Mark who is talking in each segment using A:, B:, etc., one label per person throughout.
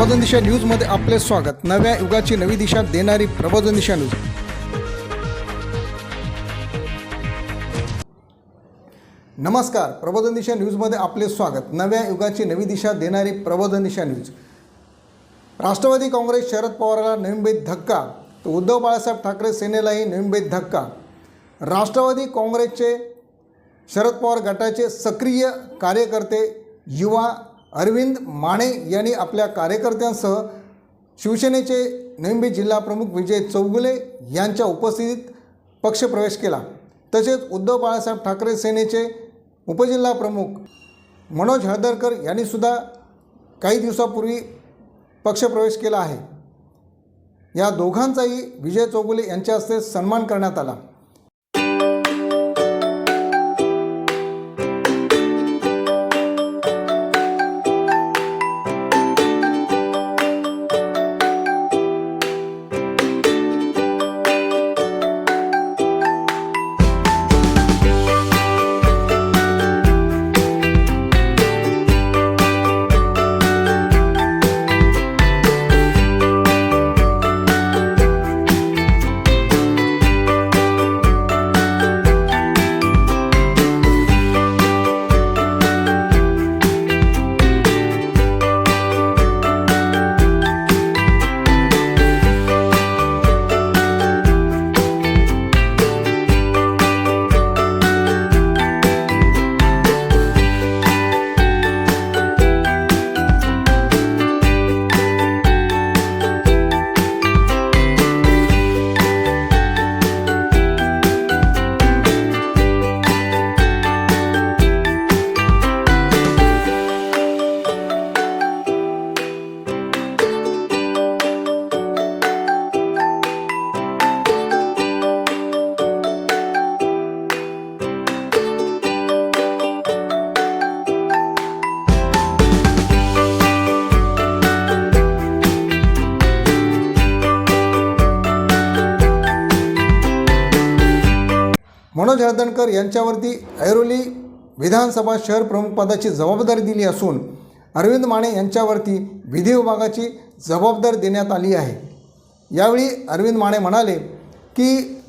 A: प्रबोधन दिशा न्यूजमध्ये आपले स्वागत. नव्या युगाची नवी दिशा देणारी प्रबोधन दिशा न्यूज. नमस्कार. प्रबोधन दिशा न्यूजमध्ये आपले स्वागत. नव्या युगाची नवी दिशा देणारी प्रबोधन दिशा न्यूज. राष्ट्रवादी काँग्रेस शरद पवारला नवीमुंबईत धक्का. तर उद्धव बाळासाहेब ठाकरे सेनेलाही नवीमुंबईत धक्का. राष्ट्रवादी काँग्रेसचे शरद पवार गटाचे सक्रिय कार्यकर्ते युवा अरविंद माने यांनी आपल्या कार्यकर्त्यांसह शिवसेनेचे नविंबी जिल्हा प्रमुख विजय चौगुले यांच्या उपस्थितीत पक्षप्रवेश केला. तसेच उद्धव बाळासाहेब ठाकरे सेनेचे उपजिल्हा प्रमुख मनोज हळदरकर यांनीसुद्धा काही दिवसापूर्वी पक्षप्रवेश केला आहे. या दोघांचाही विजय चौगुले यांच्या हस्ते सन्मान करण्यात आला. मनोज हळदणकर यांच्यावरती ऐरोली विधानसभा शहर प्रमुखपदाची जबाबदारी दिली असून अरविंद माने यांच्यावरती विधी विभागाची जबाबदारी देण्यात आली आहे. यावेळी अरविंद माने म्हणाले की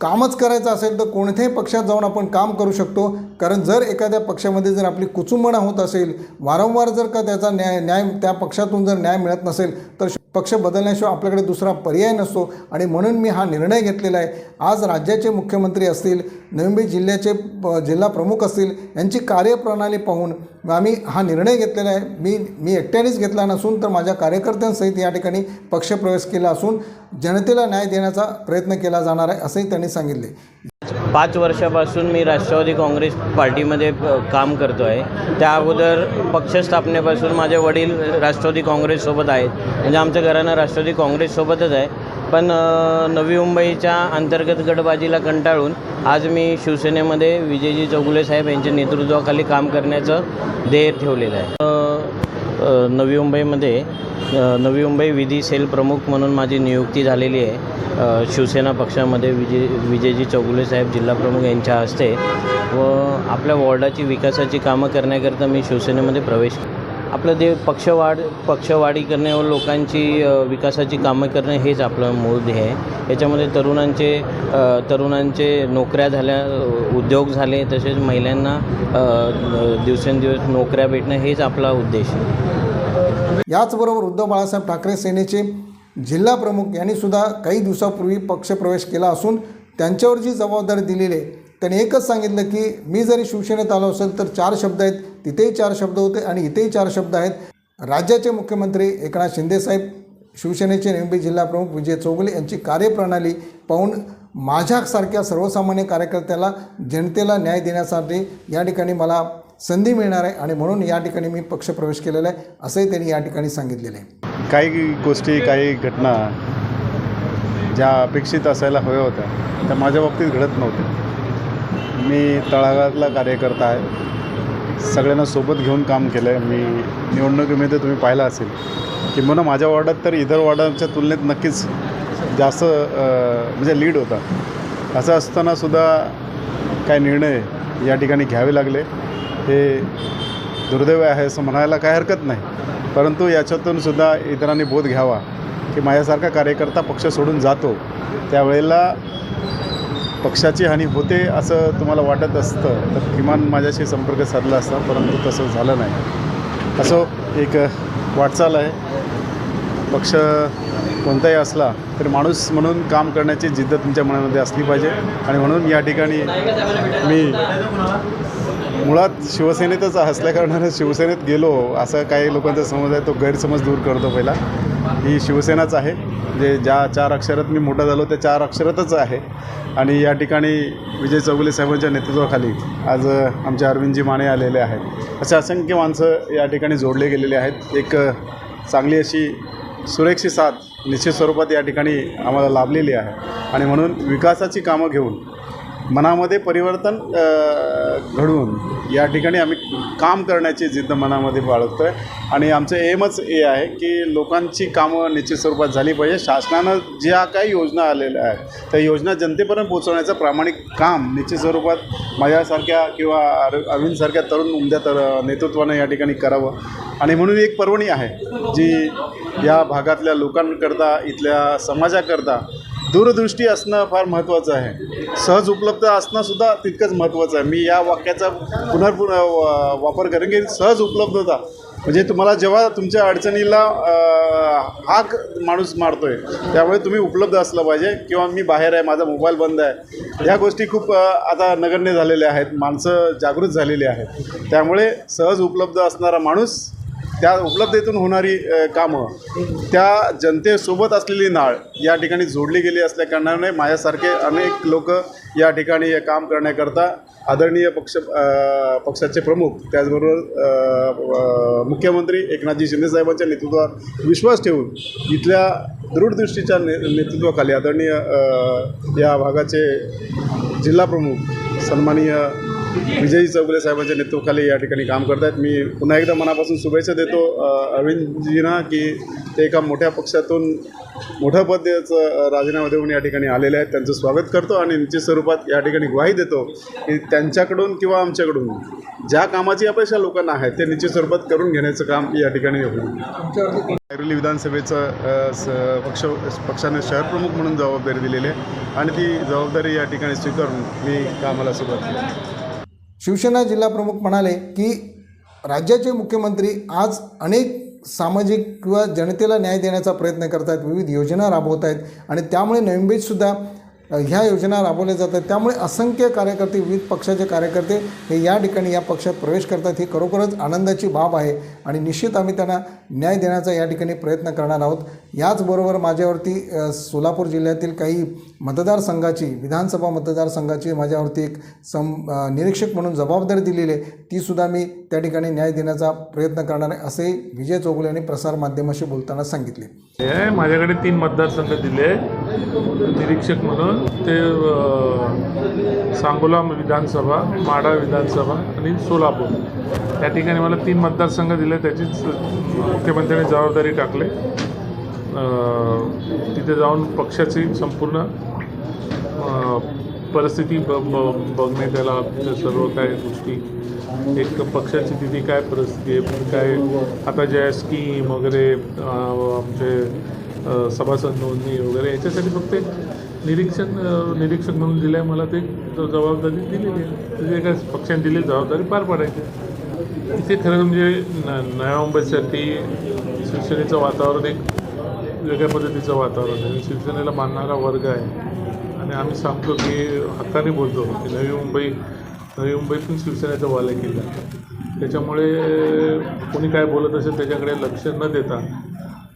A: कामच करायचं असेल तर कोणत्याही पक्षात जाऊन आपण काम करू शकतो. कारण जर एखाद्या पक्षामध्ये जर आपली कुचुंबणा होत असेल वारंवार जर का त्याचा न्याय न्याय त्या पक्षातून जर न्याय मिळत नसेल तर पक्ष बदलण्याशिवाय आपल्याकडे दुसरा पर्याय नसतो. आणि म्हणून मी हा निर्णय घेतलेला आहे. आज राज्याचे मुख्यमंत्री असतील नवी मुंबई जिल्ह्याचे प- जिल्हा प्रमुख असतील यांची कार्यप्रणाली पाहून आम्ही हा निर्णय घेतलेला आहे. मी मी एकट्यानेच घेतला नसून तर माझ्या कार्यकर्त्यांसहित या ठिकाणी पक्षप्रवेश केला असून जनतेला न्याय देण्याचा प्रयत्न केला जाणार आहे असंही त्यांनी सांगितले.
B: पाच वर्षापासून मी राष्ट्रवादी काँग्रेस पार्टीमध्ये प- काम करतो आहे. त्या अगोदर पक्ष स्थापनेपासून माझे वडील राष्ट्रवादी काँग्रेससोबत आहेत. म्हणजे आमचं घराणं राष्ट्रवादी काँग्रेससोबतच आहे. पण नवी मुंबईच्या अंतर्गत गटबाजीला कंटाळून आज मी शिवसेनेमध्ये विजयजी चौगुले साहेब यांच्या नेतृत्वाखाली काम करण्याचं ध्येय ठेवलेलं आहे. नवी मुंबईमध्ये नवी मुंबई विधी सेल प्रमुख म्हणून माझी नियुक्ती झालेली आहे. शिवसेना पक्षामध्ये विजय विजयजी चौगुले साहेब जिल्हाप्रमुख यांच्या हस्ते व आपल्या वॉर्डाची विकासाची कामं करण्याकरता मी शिवसेनेमध्ये प्रवेश आपलं जे पक्षवाढ पक्षवाढी करणे व लोकांची विकासाची कामं करणे हेच आपलं मूळ ध्येय आहे. याच्यामध्ये तरुणांचे तरुणांचे नोकऱ्या झाल्या उद्योग झाले तसेच महिलांना दिवसेंदिवस नोकऱ्या भेटणं हेच आपला उद्देश आहे.
A: याचबरोबर उद्धव बाळासाहेब ठाकरे सेनेचे जिल्हा प्रमुख यांनी सुद्धा काही दिवसापूर्वी पक्षप्रवेश केला असून त्यांच्यावर जी जबाबदारी दिलेली आहे त्यांनी एकच सांगितलं की मी जरी शिवसेनेत आलो असेल तर चार शब्द आहेत तिथेही चार शब्द होते आणि इथेही चार शब्द आहेत. राज्याचे मुख्यमंत्री एकनाथ शिंदेसाहेब शिवसेनेचे नेमबी जिल्हा प्रमुख विजय चौगुले यांची कार्यप्रणाली पाहून माझ्यासारख्या सर्वसामान्य कार्यकर्त्याला जनतेला न्याय देण्यासाठी या ठिकाणी मला संधी मिळणार आहे आणि म्हणून या ठिकाणी मी पक्षप्रवेश केलेला आहे असंही त्यांनी या ठिकाणी सांगितलेलं आहे.
C: काही गोष्टी काही घटना ज्या अपेक्षित असायला हव्या होत्या त्या माझ्या बाबतीत घडत नव्हत्या. मी तळागाळातला कार्यकर्ता आहे. सगळ्यांना सोबत घेऊन काम केलं आहे मी निवडणुकीमध्ये तुम्ही पाहिलं असेल की म्हणून माझ्या वॉर्डात तर इतर वॉर्डांच्या तुलनेत नक्कीच जास्त म्हणजे लीड होता. असं असतानासुद्धा काय निर्णय या ठिकाणी घ्यावे लागले. हे दुर्दैव आहे असं म्हणायला काय हरकत नाही. परंतु याच्यातून सुद्धा इतरांनी बोध घ्यावा की माझ्यासारखा कार्यकर्ता पक्ष सोडून जातो. त्यावेळेला पक्षाची हानी होते असं तुम्हाला वाटत असतं तर किमान माझ्याशी संपर्क साधला असता परंतु तसं झालं नाही. असं एक वाटचाल आहे. पक्ष कोणताही असला तरी माणूस म्हणून काम करण्याची जिद्द तुमच्या मनामध्ये असली पाहिजे. आणि म्हणून या ठिकाणी मी मुळात शिवसेनेतच असल्याकारणानं शिवसेनेत गेलो असं काही लोकांचा समज आहे तो गैरसमज दूर करतो पहिला. ही शिवसेनाच आहे. जे ज्या चार अक्षरात मी मोठा झालो त्या चार अक्षरातच आहे. आणि या ठिकाणी विजय चौगुले साहेबांच्या नेतृत्वाखाली आज आमचे अरविंदजी माने आलेले आहेत. असे असंख्य माणसं या ठिकाणी जोडले गेलेले आहेत. एक चांगली अशी सुरेखशी साथ निश्चित स्वरूपात या ठिकाणी आम्हाला लाभलेली आहे. आणि म्हणून विकासाची कामं घेऊन मनामध्ये परिवर्तन घडवून या ठिकाणी आम्ही काम करण्याची जिद्द मनामध्ये बाळगतो आहे आणि आमचं एमच हे आहे की लोकांची कामं निश्चित स्वरूपात झाली पाहिजे. शासनानं ज्या काही योजना आलेल्या आहेत त्या योजना जनतेपर्यंत पोहोचवण्याचं प्रामाणिक काम निश्चित स्वरूपात माझ्यासारख्या किंवा अरविंदसारख्या तरुण उमद्या तर नेतृत्वानं या ठिकाणी करावं. आणि म्हणून एक पर्वणी आहे जी या भागातल्या लोकांकरता इथल्या समाजाकरता दूरदृष्टी असणं फार महत्त्वाचं आहे. सहज उपलब्ध असणंसुद्धा तितकंच महत्त्वाचं आहे. मी या वाक्याचा पुनर्पुन वापर करेन की सहज उपलब्धता. म्हणजे तुम्हाला जेव्हा तुमच्या अडचणीला हाक माणूस मारतोय त्यामुळे तुम्ही उपलब्ध असलं पाहिजे किंवा मी बाहेर आहे माझा मोबाईल बंद आहे. ह्या गोष्टी खूप आता नगण्य झालेल्या आहेत. माणसं जागृत झालेली आहेत. त्यामुळे सहज उपलब्ध असणारा माणूस त्या उपलब्धतेतून होणारी कामं त्या जनतेसोबत असलेली नाळ या ठिकाणी जोडली गेली असल्याकारणाने माझ्यासारखे अनेक लोक या ठिकाणी हे काम करण्याकरता आदरणीय पक्ष पक्षाचे प्रमुख त्याचबरोबर मुख्यमंत्री एकनाथजी शिंदेसाहेबांच्या नेतृत्वात विश्वास ठेवून इथल्या दूरदृष्टीच्या ने नेतृत्वाखाली आदरणीय या भागाचे जिल्हाप्रमुख सन्माननीय विजयी चौगुले साहेबांच्या नेतृत्वाखाली या ठिकाणी काम करत आहेत मी पुन्हा एकदा मनापासून शुभेच्छा देतो अरविंदजींना की ते एका मोठ्या पक्षातून मोठं पद राजीनामा देऊन या ठिकाणी आलेले आहेत. त्यांचं स्वागत करतो आणि निश्चित स्वरूपात या ठिकाणी ग्वाही देतो की त्यांच्याकडून किंवा आमच्याकडून ज्या कामाची अपेक्षा लोकांना आहे ते निश्चित स्वरूपात करून घेण्याचं काम या ठिकाणी होईल. ऐरोली विधानसभेचं स पक्ष पक्षाने शहरप्रमुख म्हणून जबाबदारी दिलेली आहे आणि ती जबाबदारी या ठिकाणी स्वीकारून मी कामाला सुरुवात केली.
A: शिवसेना जिल्हाप्रमुख म्हणाले की राज्याचे मुख्यमंत्री आज अनेक सामाजिक किंवा जनतेला न्याय देण्याचा प्रयत्न करत आहेत विविध योजना राबवत आहेत आणि त्यामुळे नवीन सुद्धा ह्या योजना राबवल्या जातात. त्यामुळे असंख्य कार्यकर्ते विविध पक्षाचे कार्यकर्ते हे या ठिकाणी या पक्षात प्रवेश करतात. ही खरोखरच आनंदाची बाब आहे आणि निश्चित आम्ही त्यांना न्याय देण्याचा या ठिकाणी प्रयत्न करणार आहोत. याचबरोबर माझ्यावरती सोलापूर जिल्ह्यातील काही मतदारसंघाची विधानसभा मतदारसंघाची माझ्यावरती एक सम निरीक्षक म्हणून जबाबदारी दिलेली आहे. तीसुद्धा मी त्या ठिकाणी न्याय देण्याचा प्रयत्न करणार आहे असे विजय चौगुले यांनी प्रसारमाध्यमाशी बोलताना सांगितले.
D: हे माझ्याकडे तीन मतदारसंघ दिले. निरीक्षक म्हणून ते सांगोलाम सांगोला विधानसभा माडा विधानसभा आणि सोलापूर. त्या ठिकाणी मला तीन मतदारसंघ दिले त्याचीच मुख्यमंत्र्यांनी जबाबदारी टाकले. तिथे जाऊन पक्षाची संपूर्ण परिस्थिती ब ब बघणे त्याला सर्व काही गोष्टी एक पक्षाची तिथे काय परिस्थिती आहे काय आता ज्या स्कीम वगैरे आमचे सभासद नोंदणी वगैरे याच्यासाठी फक्त एक निरीक्षण निरीक्षक म्हणून दिलं आहे मला ते जबाबदारी दिलेली आहे. तिथे एका पक्षाने दिलेली जबाबदारी पार पाडायची. इथे खरं म्हणजे न नव्या मुंबईसाठी शिवसेनेचं वातावरण एक वेगळ्या पद्धतीचं वातावरण आहे. शिवसेनेला मानणारा वर्ग आहे. आणि आम्ही सांगतो की हक्काने बोलतो की नवी मुंबई नवी मुंबईतून शिवसेनेचा वाला किल्ला त्याच्यामुळे कोणी काय बोलत असेल त्याच्याकडे लक्ष न देता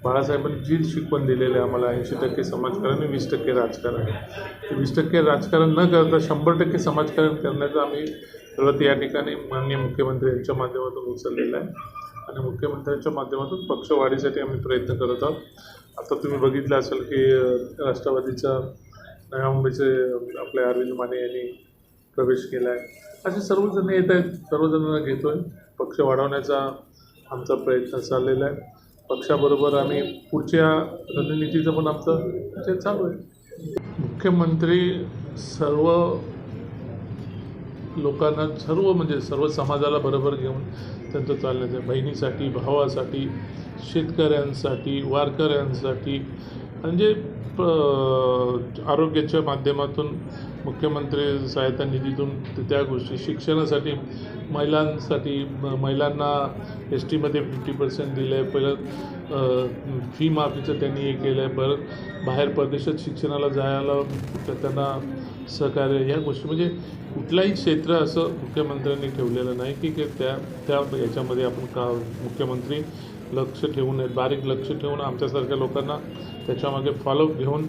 D: बाळासाहेबांनी जी शिकवण दिलेली आहे आम्हाला. ऐंशी टक्के समाजकारण आणि वीस टक्के राजकारण ते वीस टक्के राजकारण न करता शंभर टक्के समाजकारण करण्याचं आम्ही सर्वात या ठिकाणी माननीय मुख्यमंत्री यांच्या माध्यमातून उचललेलं आहे. आणि मुख्यमंत्र्यांच्या माध्यमातून पक्षवाढीसाठी आम्ही प्रयत्न करत आहोत. आता तुम्ही बघितलं असेल की राष्ट्रवादीच्या नव्या मुंबईचे आपले अरविंद माने यांनी प्रवेश केला आहे असे सर्वजण येत आहेत. सर्वजणांना घेतो आहे पक्ष वाढवण्याचा आमचा प्रयत्न चाललेला आहे. पक्षाबरोबर आम्ही पुढच्या रणनीतीचं पण आमचं ते चालू आहे मुख्यमंत्री सर्व लोकांना सर्व म्हणजे सर्व समाजाला बरोबर घेऊन त्यांचं चालण्याचं आहे. बहिणीसाठी भावासाठी शेतकऱ्यांसाठी वारकऱ्यांसाठी म्हणजे प- आरोग्याच्या माध्यमातून मुख्यमंत्री सहायता निधीतून त्या गोष्टी शिक्षणासाठी महिलांसाठी महिलांना एस टीमध्ये फिफ्टी पर्सेंट दिलं आहे परत फी माफीचं त्यांनी हे केलं आहे परत बाहेर परदेशात शिक्षणाला जायला तर त्यांना सहकार्य या गोष्टी. म्हणजे कुठलाही क्षेत्र असं मुख्यमंत्र्यांनी ठेवलेलं नाही की की त्या त्या याच्यामध्ये आपण का मुख्यमंत्री लक्ष ठेवून आहेत बारीक लक्ष ठेवून आमच्यासारख्या लोकांना त्याच्यामागे फॉलोअप घेऊन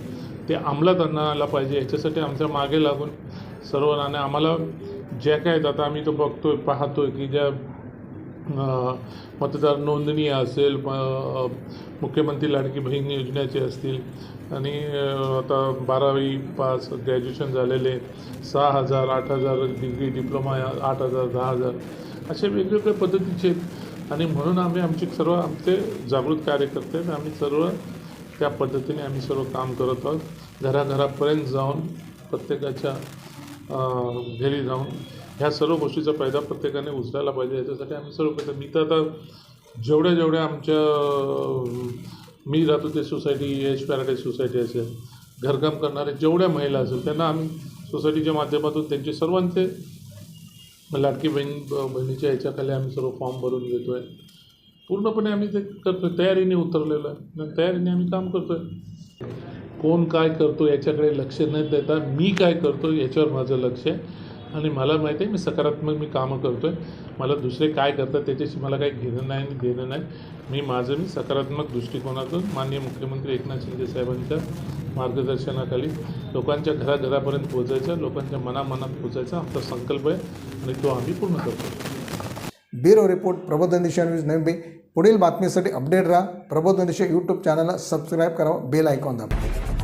D: ते अंमलात आणायला पाहिजे. याच्यासाठी आमच्या मागे लागून सर्वांना आम्हाला ज्या काय आहेत, आता आम्ही तो बघतोय पाहतोय की ज्या मतदार नोंदणी असेल मुख्यमंत्री लाडकी बहीण योजनेचे असतील आणि आता बारावी पास ग्रॅज्युएशन झालेले सहा हजार आठ हजार डिग्री डिप्लोमा आठ हजार दहा हजार असे वेगवेगळ्या पद्धतीचे आहेत. आणि म्हणून आम्ही आमचे सर्व आमचे जागृत कार्यकर्ते आहेत आम्ही सर्व त्या पद्धतीने आम्ही सर्व काम करत आहोत. घराघरापर्यंत जाऊन प्रत्येकाच्या घरी जाऊन ह्या सर्व गोष्टीचा फायदा प्रत्येकाने उचलायला पाहिजे. याच्यासाठी आम्ही सर्व करतो. मी तर आता जेवढ्या जेवढ्या आमच्या मी राहतो ते सोसायटी एच पॅराडाईज सोसायटी असेल. घरकाम करणारे जेवढ्या महिला असेल त्यांना आम्ही सोसायटीच्या माध्यमातून त्यांचे सर्वांचे लाडकी बहीण बहिणीच्या ह्याच्याखाली आम्ही सर्व फॉर्म भरून घेतो आहे पूर्णपणे आम्ही ते करतो तयारीने उतरलेलं आहे. तयारीने आम्ही काम करतो आहे कोण काय करतो याच्याकडे लक्ष न देता मी काय करतो याच्यावर माझं लक्ष आहे. आणि मला माहिती आहे मी सकारात्मक मी कामं करतो आहे मला दुसरे काय करतात त्याच्याशी मला काही घेणं नाही आणि देणं नाही. मी माझं मी सकारात्मक दृष्टिकोनातून माननीय मुख्यमंत्री एकनाथ शिंदे साहेबांच्या मार्गदर्शनाखाली लोकांच्या घराघरापर्यंत पोहोचायचं लोकांच्या मनामनात पोहोचायचा. आमचा संकल्प आहे आणि तो आम्ही पूर्ण करतो.
A: ब्युरो रिपोर्ट प्रबोधन दिशा न्यूज नवी पुढील बातमीसाठी अपडेट राहा. प्रबोधन दिशा यूट्यूब चॅनलला सबस्क्राईब करा बेल आयकॉन दाबा.